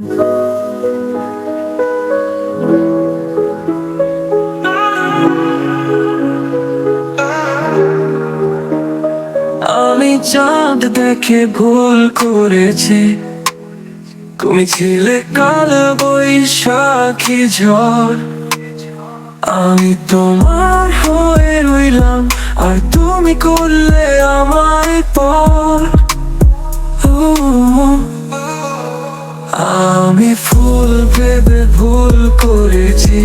আমি চাঁদ দেখে ভুল করেছি। তুমি ছিলে কাল বৈশাখী ঝড়। আমি তোমার হয়ে রইলাম, আর তুমি করলে আমায় পর করেছি।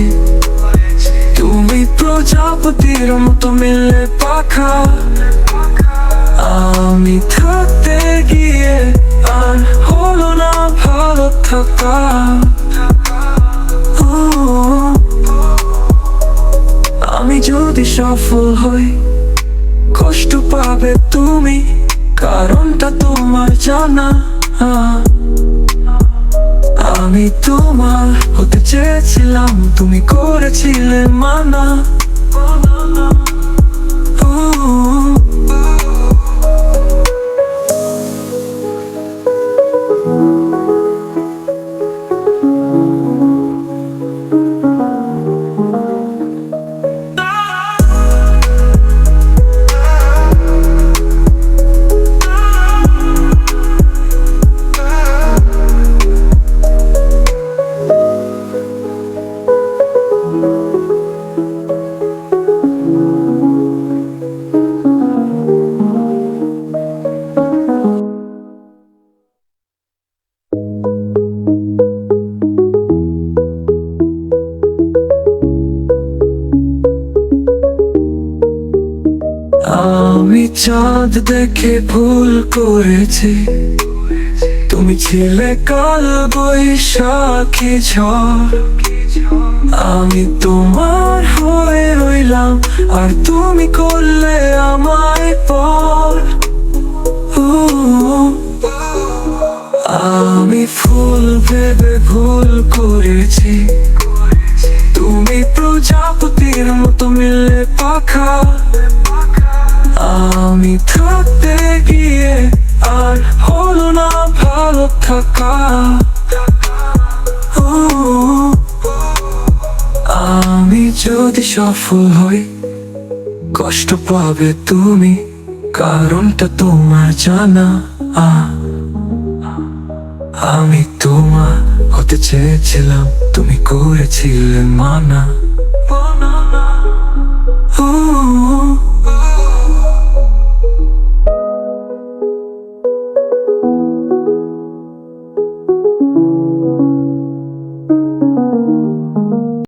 তুমি প্রজাপতির মতো মিললে পাখা। আমি থাকতে গিয়ে আর হলো না ভালো থাকা। আমি যদি সফল হই, কষ্ট পাবে তুমি, কারণটা তোমার জানা। আমি তোমার হতে চেয়েছিলাম তুমি করেছিলে মানা আমি চাঁদ দেখে ভুল করেছি। তুমি ছিলে কাল বৈশাখী ঝড়। আমি তোমার হয়ে রইলাম, আর তুমি করলে আমায় পর। আমি ফুল ভেবে ভুল করেছি। তুমি প্রজাপতির মতো মিললে পাখা। আমি যদি সফল হই, কষ্ট পাবে তুমি, কারণটা তোমার জানা। আমি তোমার হতে চেয়েছিলাম, তুমি করেছিলে মানা। মানা